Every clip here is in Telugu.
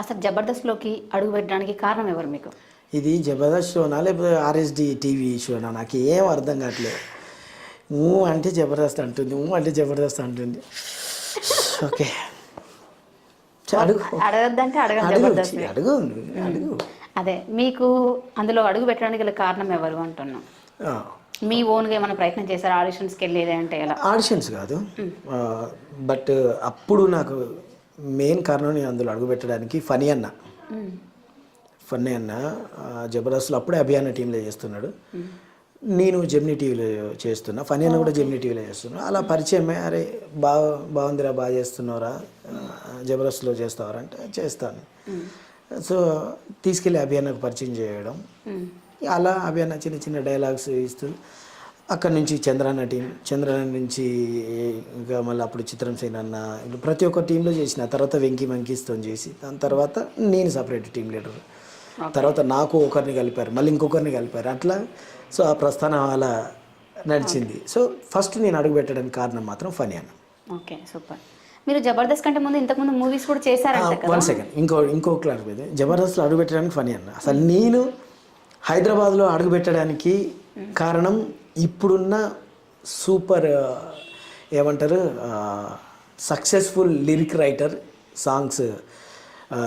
అసలు జబర్దస్త్లోకి అడుగు పెట్టడానికి కారణం ఎవరు మీకు? ఇది జబర్దస్త్ షోనా లేకపోతే ఆర్ఎస్డి టీవీ షోనా? నాకు ఏం అర్థం కావట్లేదు. ఊ అంటే జబర్దస్త్ అంటుంది ఊ అంటే జబర్దస్త్ అంటుంది. ఓకే. అడుగు అడగద్దంటే అడగదు అడుగు అడుగు అదే మీకు అందులో అడుగు పెట్టడానికి గల కారణం ఎవరు అంటున్నాం? మీ ఓన్గా ఏమైనా ప్రయత్నం చేశారు ఆడిషన్స్కి వెళ్ళేది అంటే ఎలా? ఆడిషన్స్ కాదు. బట్ అప్పుడు నాకు మెయిన్ కారణం నేను అందులో అడుగు పెట్టడానికి ఫనీ అన్న. ఫన్నీ అన్న జబర్దస్త్లో అప్పుడే అభియాన టీంలో చేస్తున్నాడు. నేను జెమినీ టీవీలో చేస్తున్నా. ఫనీ అన్న కూడా జెమినీ టీవీలో చేస్తున్నా. అలా పరిచయమే అరే బాగా బాగుందిరా బాగా చేస్తున్నావురా ఆ, జబర్దస్త్లో చేస్తావరా అంటే చేస్తాను. సో తీసుకెళ్ళి అభియానకు పరిచయం చేయడం. అలా అభియాన చిన్న చిన్న డైలాగ్స్ ఇస్తూ అక్కడ నుంచి చంద్రాన్న టీం చంద్రాన్న నుంచి ఇంకా మళ్ళీ అప్పుడు చిత్రం సేన్ అన్న ఇట్లా ప్రతి ఒక్క టీంలో చేసిన తర్వాత వెంకీ మంకీస్తో చేసి దాని తర్వాత నేను సపరేట్ టీం లీడర్ తర్వాత నాకు ఒకరిని కలిపారు మళ్ళీ ఇంకొకరిని కలిపారు. అట్లా సో ఆ ప్రస్థానం అలా నడిచింది. సో ఫస్ట్ నేను అడుగు పెట్టడానికి కారణం మాత్రం ఫనీ అన్న. ఓకే సూపర్ మీరు జబర్దస్త్ కంటే ముందు ఇంతకుముందు మూవీస్ కూడా చేశారంట కదా? వన్ సెకండ్ ఇంకో ఇంకో మీద. జబర్దస్త్లో అడుగు పెట్టడానికి ఫనీ అన్న. అసలు నేను హైదరాబాద్లో అడుగు పెట్టడానికి కారణం ఇప్పుడున్న సూపర్ ఏమంటారు successful lyric writer songs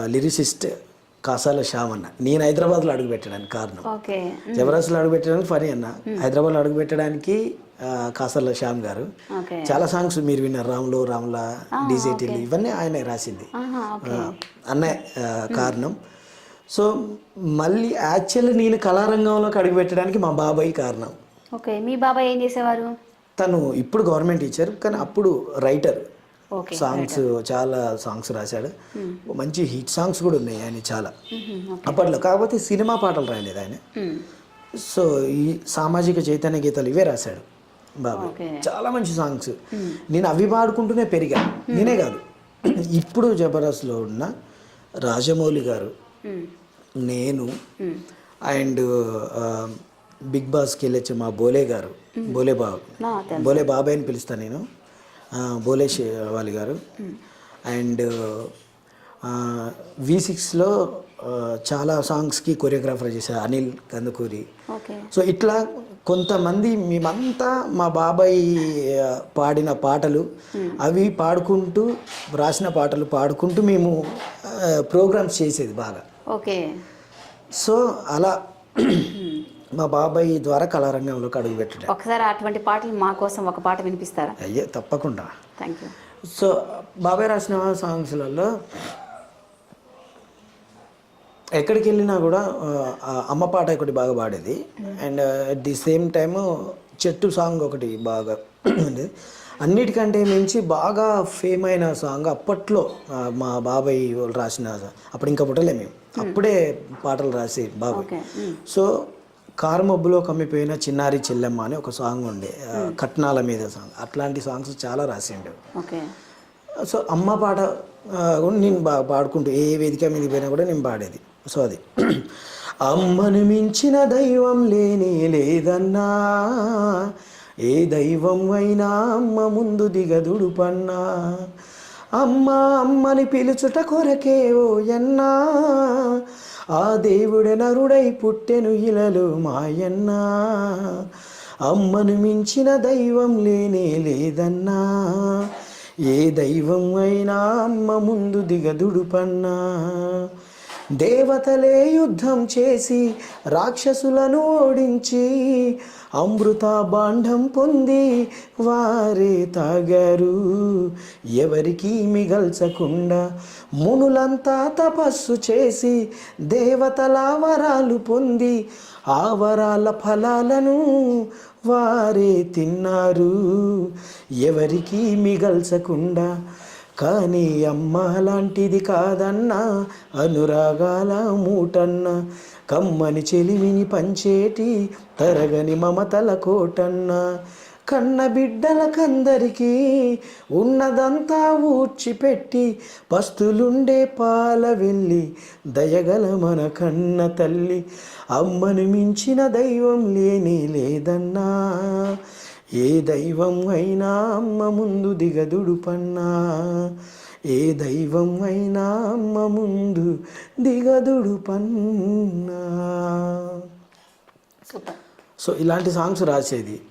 lyricist Kasala Shyam అన్న నేను హైదరాబాద్లో అడుగు పెట్టడానికి కారణం. ఓకే. జబర్దస్త్లో అడుగు పెట్టడానికి ఫనీ అన్న. హైదరాబాద్లో అడుగు పెట్టడానికి ఆ, కాసాల శ్యామ్ గారు. చాలా సాంగ్స్ మీరు విన్నారు రాములో రాముల డీజేటీలు ఇవన్నీ ఆయన రాసింది. అన్నే కారణం. సో మళ్ళీ యాక్చువల్లీ నేను కళారంగంలోకి అడుగుపెట్టడానికి మా బాబాయ్ కారణం. ఓకే మీ బాబాయ్ ఏం చేసేవారు? తను ఇప్పుడు గవర్నమెంట్ టీచర్ కానీ అప్పుడు రైటర్. సాంగ్స్ చాలా సాంగ్స్ రాశాడు. మంచి హిట్ సాంగ్స్ కూడా ఉన్నాయి ఆయన చాలా. అప్పట్లో కాకపోతే సినిమా పాటలు రాయలేదు ఆయన. సో ఈ సామాజిక చైతన్య గీతాలు ఇవే రాశాడు బాబాయ్. చాలా మంచి సాంగ్స్. నేను అవి పాడుకుంటూనే పెరిగా. నేనే కాదు. ఇప్పుడు జబర్దస్త్లో ఉన్న రాజమౌళి గారు. నేను అండ్ బిగ్ బాస్కి వెళ్ళొచ్చే మా బోలే గారు బోలే బాబు. బోలే బాబాయ్ అని పిలుస్తాను నేను. బోలే శేవాలి గారు. అండ్ వి సిక్స్లో చాలా సాంగ్స్కి కొరియోగ్రాఫర్ చేశారు అనిల్ కందుకూరి. సో ఇట్లా కొంతమంది మేమంతా మా బాబాయ్ పాడిన పాటలు అవి పాడుకుంటూ రాసిన పాటలు పాడుకుంటూ మేము ప్రోగ్రామ్స్ చేసేది బాగా. ఓకే. సో అలా మా బాబాయ్ ద్వారా కళారంగంలోకి అడుగు పెట్టడం ఒకసారి అటువంటి పాటలు మా కోసం ఒక పాట వినిపిస్తారా? అయ్యే తప్పకుండా. థ్యాంక్ యూ సో బాబాయ్ రాసిన సాంగ్స్లలో ఎక్కడికి వెళ్ళినా కూడా అమ్మ పాట ఒకటి బాగా పాడేది. And at the same time చెట్టు సాంగ్ ఒకటి బాగా ఉంది. అన్నిటికంటే మించి బాగా ఫేమ్ అయిన సాంగ్ అప్పట్లో మా బాబాయ్ వాళ్ళు రాసిన అప్పుడు ఇంకా పుట్టలే మేము. అప్పుడే పాటలు రాసి బాబాయ్. మ్మ్. సో కారు మబ్బులో కమ్మిపోయిన చిన్నారి చెల్లెమ్మ అని ఒక సాంగ్ ఉండే ఆ, కట్నాల మీద సాంగ్. అట్లాంటి సాంగ్స్ చాలా రాసిండు. ఓకే. సో అమ్మ పాట కూడా నేను బా పాడుకుంటూ ఏ వేదిక మీద పోయినా కూడా నేను పాడేది. సో అది. అమ్మను మించిన దైవం లేనే లేదన్నా ఏ దైవం అయినా అమ్మ ముందు దిగదుడు పన్నా. అమ్మ అమ్మని పిలుచుట కొరకే ఓ ఎన్నా ఆ దేవుడ నరుడై పుట్టెను ఇలలు మాయన్నా. అమ్మను మించిన దైవం లేనే లేదన్నా. ఏ దైవం అయినా అమ్మ ముందు దిగదుడుపన్నా. దేవతలే యుద్ధం చేసి రాక్షసులను ఓడించి అమృత బాండం పొంది వారే తాగరు. ఎవరికి మిగల్చకుండా మునులంతా తపస్సు చేసి దేవతల వరాలు పొంది ఆ వరాల ఫలాలను వారే తిన్నారు. ఎవరికీ మిగల్చకుండా కానీ అమ్మ లాంటిది కాదన్నా అనురాగాల మూటన్న. కమ్మని చెలిమిని పంచేటి తరగని మమతల కోటన్న. కన్న బిడ్డలకందరికీ ఉన్నదంతా ఊడ్చిపెట్టి పస్తులుండే పాల వెళ్ళి దయగల మన కన్న తల్లి. అమ్మను మించిన దైవం లేని లేదన్నా. ఏ దైవం అయినా అమ్మ ముందు దిగదుడు పన్నా. ఏ దైవం అయినా అమ్మ ముందు దిగదుడు పన్నా. సో ఇలాంటి సాంగ్స్ రాసేది.